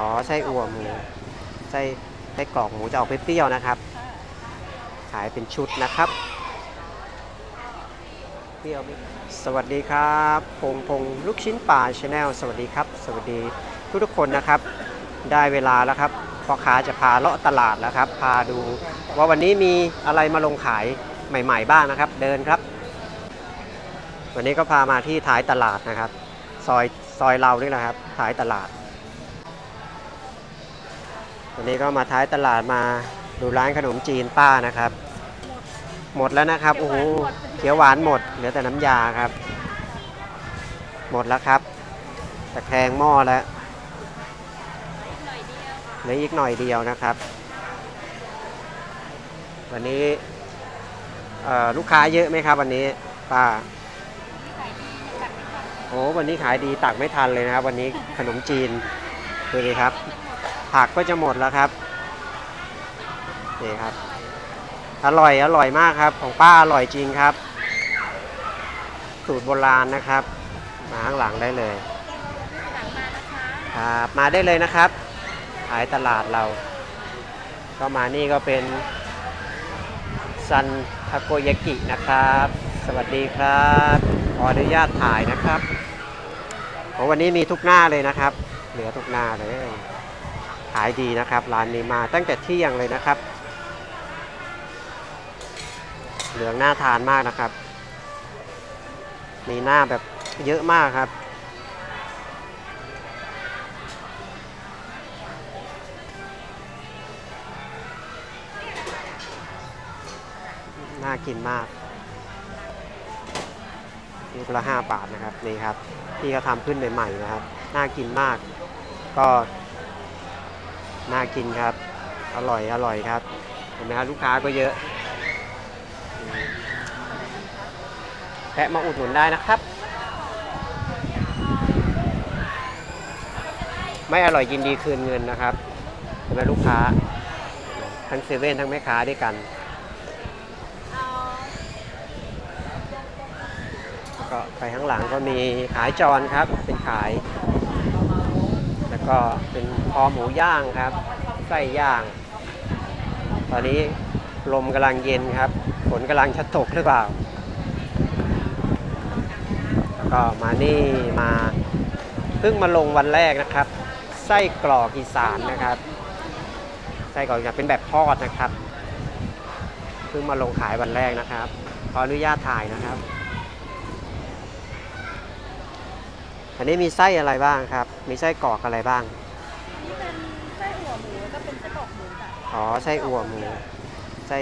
อ๋อไส้อั่วหมูไส้ไส้กรอกหมูจะออกเปรี้ยวๆนะครับ ขายเป็นชุดนะครับเปรี้ยวสวัสดีครับพงพงลูกชิ้นป่าชาแนลสวัสดีครับ สวัสดีทุกทุกคนนะครับ ได้เวลาแล้วครับพ่อค้าจะพาเลาะตลาดแล้วครับ พาดูว่าวันนี้มีอะไรมาลงขายใหม่ ๆ บ้างนะครับ เดินครับ วันนี้ก็พามาที่ท้ายตลาดนะครับ ซอยซอยเรานี่แหละครับท้ายตลาด วันนี้ก็มาท้ายตลาดมาดูร้านขนมจีนป้านะครับ หมดแล้วนะครับโอ้โหเขียวหวานหมดเหลือแต่น้ำยาครับ หมดแล้วครับตะแคงหม้อแล้วเหลืออีกหน่อยเดียวนะครับ วันนี้ลูกค้าเยอะไหมครับ วันนี้ป้าโอ้วันนี้ขายดีตักไม่ทันเลยนะครับ วันนี้ขนมจีนดูดิครับ ผักก็จะหมดแล้วครับนี่ครับ อร่อยอร่อยมากครับ ของป้าอร่อยจริงครับ สูตรโบราณนะครับ มาข้างหลังได้เลยครับมาได้เลยนะครับ ขายตลาดเรา ก็มานี่ก็เป็นซันทาโกยากินะครับ สวัสดีครับขออนุญาตถ่ายนะครับโอ้วันนี้มีทุกหน้าเลยนะครับ เหลือทุกหน้าเลย ขายดีนะครับร้านนี้มาตั้งแต่เที่ยงเลยนะครับ เหลืองน่าทานมากนะครับ มีหน้าแบบเยอะมากครับ น่ากินมากนี่ละห้าบาทนะครับนี่ครับพี่เขาทำขึ้นใหม่ๆนะครับ น่ากินมาก ก็ น่ากินครับ อร่อยอร่อยครับเห็นไหมครับลูกค้าก็เยอะแพะมาอุดหนุนได้นะครับ ไม่อร่อยยินดีคืนเงินนะครับเห็นไหมลูกค้า ทั้งเซเว่นทั้งแม่ค้าด้วยกันก็ไปข้างหลังก็มีขายจรครับ เป็นขาย ก็เป็นคอหมูย่างครับ ไส้ย่าง ตอนนี้ลมกำลังเย็นครับ ฝนกำลังจะตกหรือเปล่า แล้วก็มานี่มาเพิ่งมาลงวันแรกนะครับ ไส้กรอกอีสานนะครับ ไส้กรอกอีสานเป็นแบบทอดนะครับ เพิ่งมาลงขายวันแรกนะครับ ขออนุญาตถ่ายนะครับ อันนี้มีไส้อะไรบ้างครับ มีไส้กรอกอะไรบ้าง นี่เป็นไส้อั่วหมูแล้วก็เป็นไส้กรอกหมูจ้ะอ๋อ ไส้อั่วหมู ไส้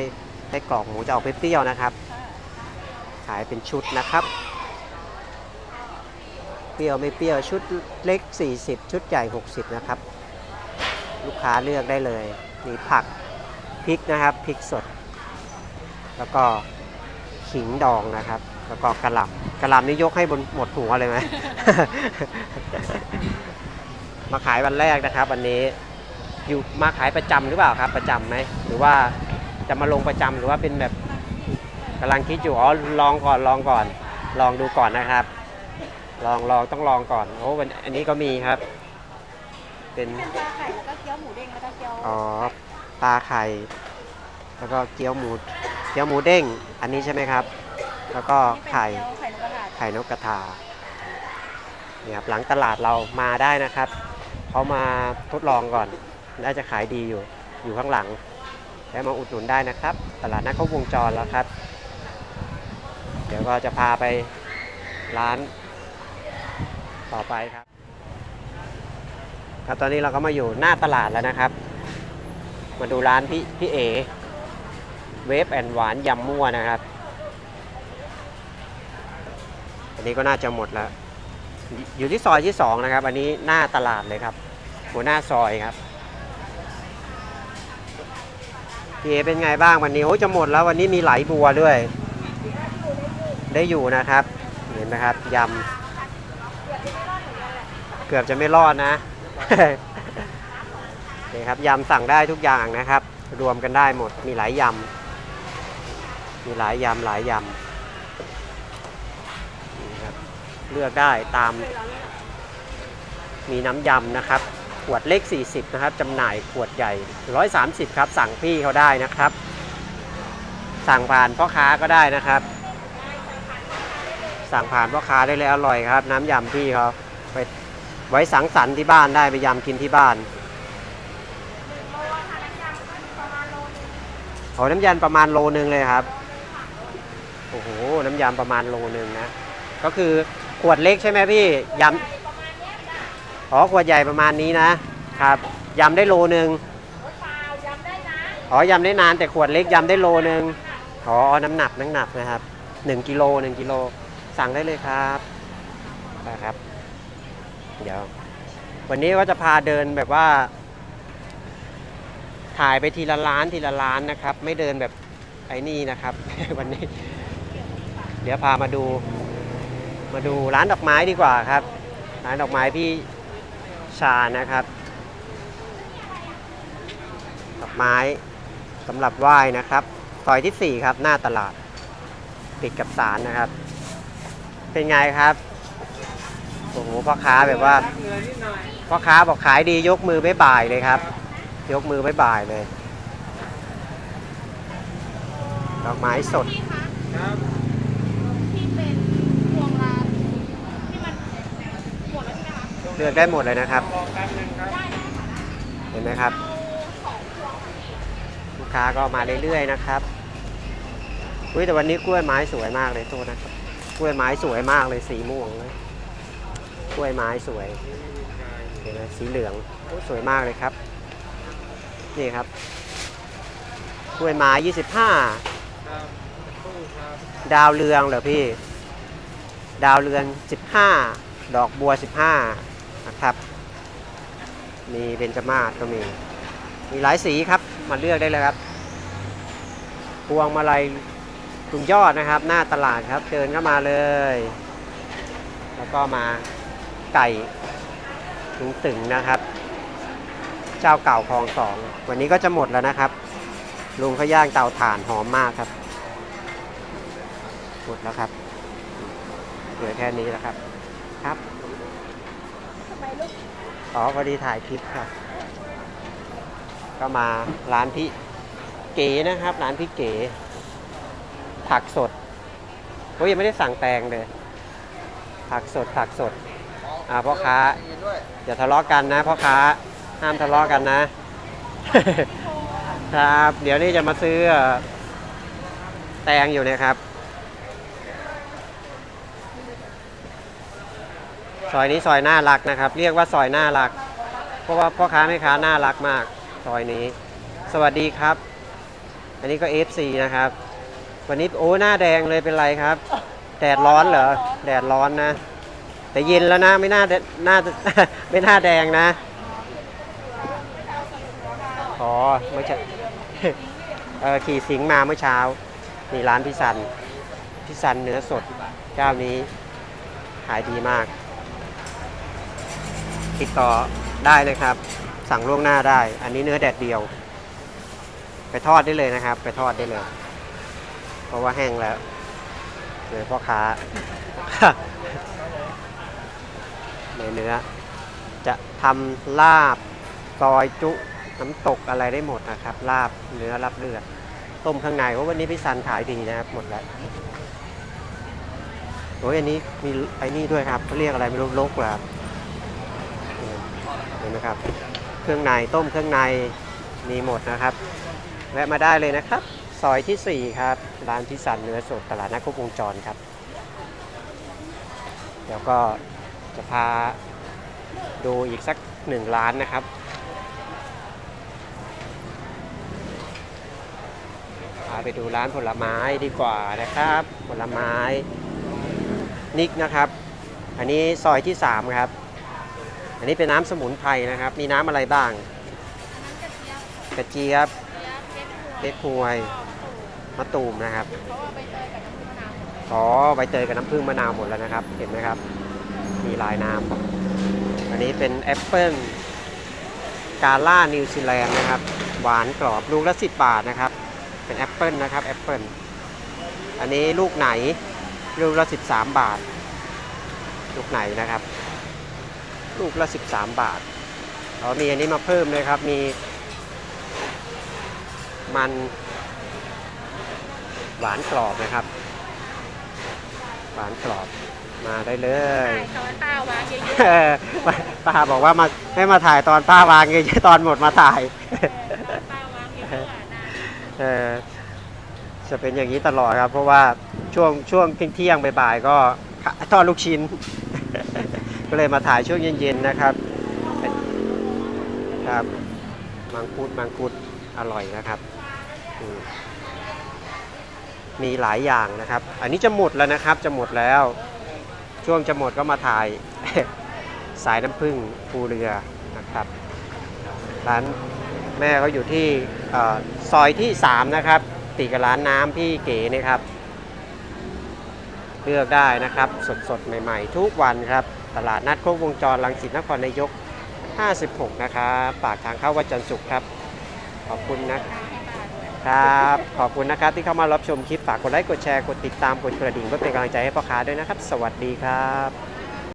ไส้กรอกหมูจะออกเปรี้ยวๆนะครับ ค่ะขายเป็นชุดนะครับ เปรี้ยวไม่เปรี้ยวชุดเล็ก 40 ชุดใหญ่ 60 นะครับ ลูกค้าเลือกได้เลยมีผักพริกนะครับพริกสด แล้วก็ขิงดองนะครับ แล้วก็กระหล่ำ กระหล่ำนี่ยกให้บนหมดหัวเลยไหม มาขายวันแรกนะครับ วันนี้อยู่มาขายประจำหรือเปล่าครับ ประจำไหมหรือว่าจะมาลงประจำหรือว่าเป็นแบบกำลังคิดอยู่อ๋อลองก่อนลองก่อน ลองดูก่อนนะครับ ลองลองต้องลองก่อนโอ้วันอันนี้ก็มีครับเป็นเป็นปลาไข่แล้วก็เกี๊ยวหมูเด้งแล้วก็เกี๊ยวอ๋อปลาไข่ แล้วก็เกี๊ยวหมู เกี๊ยวหมูเด้ง อันนี้ใช่ไหมครับ แล้วก็นี่เป็นไข่เกี๊ยว ไข่นกกระทาเนี่ยครับหลังตลาดเรามาได้นะครับเขามาทดลองก่อน น่าจะขายดีอยู่ อยู่ข้างหลัง แล้วมาอุดหนุนได้นะครับ ตลาดนัดเขาวงจรแล้วครับ เดี๋ยวก็จะพาไปร้านต่อไปครับ ครับตอนนี้เราก็มาอยู่หน้าตลาดแล้วนะครับ มาดูร้านพี่พี่เอเวฟแอนหวานยำมั่วนะครับ อันนี้ก็น่าจะหมดแล้ว อยู่ที่ซอยที่สองนะครับ อันนี้หน้าตลาดเลยครับ หัวหน้าซอยครับพี่เอเป็นไงบ้างวันนี้โอ้ยจะหมดแล้ววันนี้มีไหลบัวด้วย ได้อยู่นะครับ เห็นไหมครับยำเกือบจะไม่รอดนะนี่ครับยำสั่งได้ทุกอย่างนะครับ รวมกันได้หมดมีหลายยำมีหลายยำหลายยำ เลือกได้ตามมีน้ำยำนะครับ ขวดเล็ก 40 นะครับจำหน่ายขวดใหญ่ 130 ครับ สั่งพี่เขาได้นะครับ สั่งผ่านพ่อค้าก็ได้นะครับ สั่งผ่านพ่อค้าได้เลยอร่อยครับ น้ำยำพี่เขาไปไว้สังสรรค์ที่บ้านได้ไปยำกินที่บ้านโอ้น้ำยำประมาณโลนึงเลยครับ โอ้โห น้ำยำประมาณโลนึงนะ ก็คือ ขวดเล็กใช่ไหมพี่ยำอ๋อขวดใหญ่ประมาณนี้นะครับยำได้โลนึงอ๋อยำได้นานแต่ขวดเล็กยำได้โลนึงอ๋อน้ำหนักน้ำหนักนะครับ1กิโล1กิโลสั่งได้เลยครับนะครับ เดี๋ยว วันนี้ก็จะพาเดินแบบว่า ถ่ายไปทีละร้านทีละร้านนะครับ ไม่เดินแบบไอ้นี่นะครับ วันนี้ เดี๋ยวพามาดู มาดูร้านดอกไม้ดีกว่าครับ ร้านดอกไม้พี่ชานะครับ ดอกไม้สำหรับไหว้นะครับซอยที่ 4 ครับ หน้าตลาด ติดกับศาลนะครับ เป็นไงครับโอ้โหพ่อค้าแบบว่าพ่อค้าบอกขายดียกมือไม่บ่ายเลยครับ ยกมือไม่บ่ายเลย ดอกไม้สดคะที่เป็นพวงลานที่มันหมดแล้วใช่ไหมคะ เลือกได้หมดเลยนะครับเห็นไหมครับ ลูกค้าก็มาเรื่อยๆนะครับอุ้ยแต่วันนี้กล้วยไม้สวยมากเลยโทษนะครับกล้วยไม้สวยมากเลยสีม่วงเลยกล้วยไม้สวยเห็นไหมสีเหลืองสวยมากเลยครับนี่ครับกล้วยไม้25ดาวเรืองเหรอพี่ ดาวเรือง15ดอกบัว15 นะครับ มีเบญจมาศก็มี มีหลายสีครับ มาเลือกได้เลยครับ พวงมาลัยลุงยอดนะครับ หน้าตลาดครับ เดินเข้ามาเลย แล้วก็มาไก่ลุงตึงนะครับ เจ้าเก่าคลองสอง วันนี้ก็จะหมดแล้วนะครับ ลุงเขาย่างเตาถ่านหอมมากครับ หมดแล้วครับ เหลือแค่นี้แล้วครับ ครับ อ๋อพอดีถ่ายคลิปครับ ก็มาร้านพี่เก๋นะครับ ร้านพี่เก๋ ผักสดโอ้ยยังไม่ได้สั่งแตงเลย ผักสดผักสด อ่าพ่อค้าอย่าทะเลาะกันนะพ่อค้าห้ามทะเลาะกันนะ ครับ เดี๋ยวนี้จะมาซื้อแตงอยู่นะครับ ซอยนี้ซอยน่ารักนะครับ เรียกว่าซอยน่ารัก เพราะว่าพ่อค้าแม่ค้าน่ารักมาก ซอยนี้ สวัสดีครับ อันนี้ก็ FC นะครับ วันนี้โอ้หน้าแดงเลยเป็นไรครับ แดดร้อนเหรอ แดดร้อนนะ แต่เย็นแล้วนะไม่น่าแดน่าไม่น่าแดงนะอ๋อไม่ใช่เออขี่สิงมาเมื่อเช้านี่ร้านพิสันพิสันเนื้อสดเจ้านี้ขายดีมาก ติดต่อได้เลยครับ สั่งล่วงหน้าได้ อันนี้เนื้อแดดเดียว ไปทอดได้เลยนะครับ ไปทอดได้เลย เพราะว่าแห้งแล้วเลยพ่อค้าในเนื้อ จะทำลาบซอยจุน้ำตกอะไรได้หมดนะครับ ลาบเนื้อรับเลือดต้มข้างในเพราะวันนี้พี่ซันขายดีนะครับ หมดแล้วโอ้ยอันนี้มีไอ้นี่ด้วยครับเขาเรียกอะไรไม่รู้ลกเหรอครับ ห็นไหมครับ เครื่องในต้มเครื่องในมีหมดนะครับ แวะมาได้เลยนะครับ ซอยที่ 4 ครับ ร้านพิสันเนื้อสดตลาดนัดครบวงจรครับ เดี๋ยวก็จะพาดูอีกสักหนึ่งร้านนะครับพาไปดูร้านผลไม้ดีกว่านะครับ ผลไม้นิกนะครับ อันนี้ซอยที่ 3 ครับ อันนี้เป็นน้ำสมุนไพรนะครับ มีน้ำอะไรบ้างอันนั้นกระเจี๊ยบกระเจี๊ยบเจี๊ยบเพชรพวงเก๊กฮวย มะตูมนะครับเพราะว่าใบเตยกับน้ำผึ้งมะนาวอ๋อใบเตยกับน้ำผึ้งมะนาวหมดแล้วนะครับ เห็นไหมครับ มีลายน้ำอันนี้เป็นแอปเปิลกาล่านิวซีแลนด์นะครับ หวานกรอบลูกละ10 บาทนะครับ เป็นแอปเปิลนะครับแอปเปิลอันนี้ลูกไหนลูกละ13 บาท ลูกไหนนะครับ ลูกละ 13 บาทอ๋อมีอันนี้มาเพิ่มเลยครับ มีมันหวานกรอบนะครับ หวานกรอบมาได้เลยใช่ตอนป้าวางเยอะเออป้าบอกว่ามาให้มาถ่ายตอนป้าวางเงยตอนหมดมาถ่ายๆตอนป้าวางเยอะๆอะนะเออจะเป็นอย่างนี้ตลอดครับ เพราะว่าช่วงช่วงเที่ยงๆบ่ายๆก็ทอดลูกชิ้น ก็เลยมาถ่ายช่วงเย็นๆนะครับครับมังคุดมังคุดอร่อยนะครับมีหลายอย่างนะครับ อันนี้จะหมดแล้วนะครับ จะหมดแล้ว ช่วงจะหมดก็มาถ่ายสายน้ำผึ้งภูเรือนะครับ ร้านแม่เขาอยู่ที่ซอยที่ 3 นะครับ ติดกับร้านน้ำพี่เก๋นะครับ เลือกได้นะครับ สดๆ ใหม่ ๆ ทุกวันครับ ตลาดนัดโคกวงจรลังสิตนครนายก 56 นะครับปากทางเข้าวัดจันทร์สุขครับ ขอบคุณนะครับ ขอบคุณนะครับที่เข้ามารับชมคลิปฝากกดไลค์กดแชร์กดติดตามกดกระดิ่งเพื่อเป็นกำลังใจให้พ่อค้าด้วยนะครับ สวัสดีครับ